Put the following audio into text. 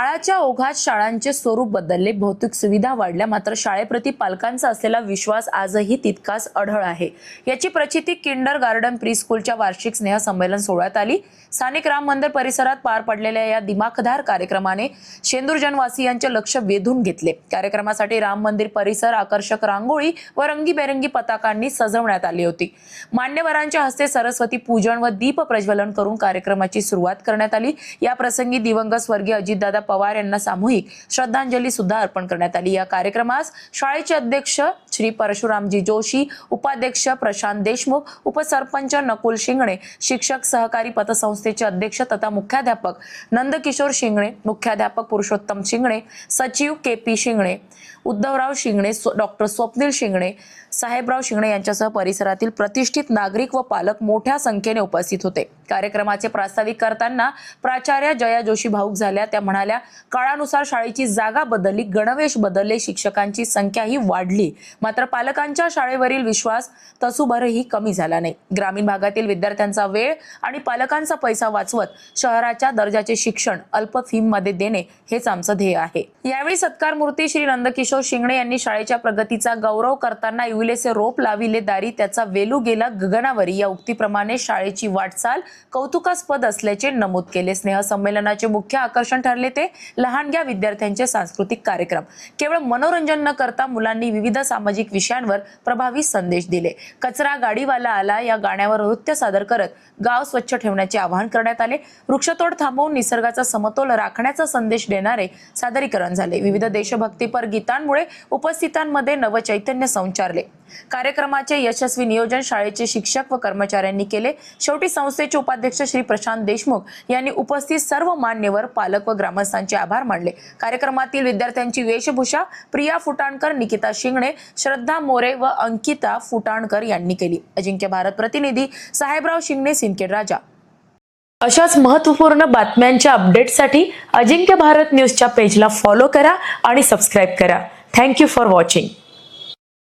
काळाच्या ओघात शाळांचे स्वरूप बदलले. भौतिक सुविधा वाढल्या. मात्र शाळेप्रती पालकांचा असलेला विश्वास आजही तितकाच अढळ आहे. याची प्रचिती किंडर गार्डन प्री स्कूलच्या वार्षिक स्नेह संमेलन सोहळ्यात आली. स्थानिक राम मंदिर परिसरात पार पडलेल्या या दिमाखदार कार्यक्रमाने शेंदूर जनवासियांचे लक्ष वेधून घेतले. कार्यक्रमासाठी राम मंदिर परिसर आकर्षक रांगोळी व रंगीबेरंगी पताकांनी सजवण्यात आली होती. मान्यवरांच्या हस्ते सरस्वती पूजन व दीप प्रज्वलन करून कार्यक्रमाची सुरुवात करण्यात आली. या प्रसंगी दिवंगत स्वर्गीय अजितदादा पवार यांना सामूहिक श्रद्धांजली सुद्धा अर्पण करण्यात आली. या कार्यक्रमास शाळेचे अध्यक्ष श्री परशुरामजी जोशी उपाध्यक्ष प्रशांत देशमुख उपसरपंच नकुल शिंगणे शिक्षक सहकारी पतसंस्थेचे अध्यक्ष तथा मुख्याध्यापक नंदकिशोर शिंगणे मुख्याध्यापक पुरुषोत्तम शिंगणे सचिव K P Shingane Uddhavrao Shingane doctor Swapnil Shingane Sahebrao Shingane यांच्यासह परिसरातील प्रतिष्ठित नागरिक व पालक मोठ्या संख्येने उपस्थित होते. कार्यक्रमाचे प्रास्ताविक करताना प्राचार्य जया जोशी भाऊक झाल्या. त्या म्हणाल्या काळानुसार शाळेची जागा बदलली गणवेश बदलले शिक्षकांची संख्याही वाढली. मात्र पालकांच्या शाळेवरील विश्वास तसूभरही कमी झाला नाही. ग्रामीण भागातील विद्यार्थ्यांचा वेळ आणि पालकांचा पैसा वाचवत शहराच्या दर्जाचे शिक्षण अल्प फीमध्ये देणे हेच आमचं ध्येय आहे. यावेळी सत्कार मूर्ती श्री नंदकिशोर शिंगणे यांनी शाळेच्या प्रगतीचा गौरव करताना इविलेसे रोप लाविले दारी त्याचा वेलू गेला गगनावरी. या उक्तीप्रमाणे शाळेची वाटचाल कौतुकास्पद असल्याचे नमूद केले. स्नेह संमेलनाचे मुख्य आकर्षण ठरले ते लहानग्या विद्यार्थ्यांचे सांस्कृतिक कार्यक्रम. केवळ मनोरंजन न करता मुलांनी विविध सामाजिक विषयांवर प्रभावी संदेश दिले. कचरा गाडीवाला आला या गाण्यावर नृत्य सादर करत गाव स्वच्छ ठेवण्याचे आवाहन करण्यात आले. वृक्षतोड थांबवून निसर्गाचा समतोल राखण्याचा संदेश देणारे सादरीकरण झाले. विविध देशभक्तीपर गीतांमुळे उपस्थितांमध्ये नवचैतन्य संचारले. कार्यक्रमाचे यशस्वी नियोजन शाळेचे शिक्षक व कर्मचाऱ्यांनी केले. शेवटी संस्थेचे उपाध्यक्ष श्री प्रशांत देशमुख यांनी उपस्थित सर्व मान्यवर पालक व ग्रामस्थांचे आभार मानले. कार्यक्रमातील विद्यार्थ्यांची वेशभूषा प्रिया फुटाणकर निकिता शिंगणे श्रद्धा मोरे व अंकिता फुटाणकर यांनी केली. अजिंक्य भारत प्रतिनिधी साहेबराव शिंगणे सिंदखेड राजा. अशाच महत्त्वपूर्ण बातम्यांच्या अपडेटसाठी अजिंक्य भारत न्यूजच्या पेजला फॉलो करा आणि सबस्क्राईब करा. Thank you for watching.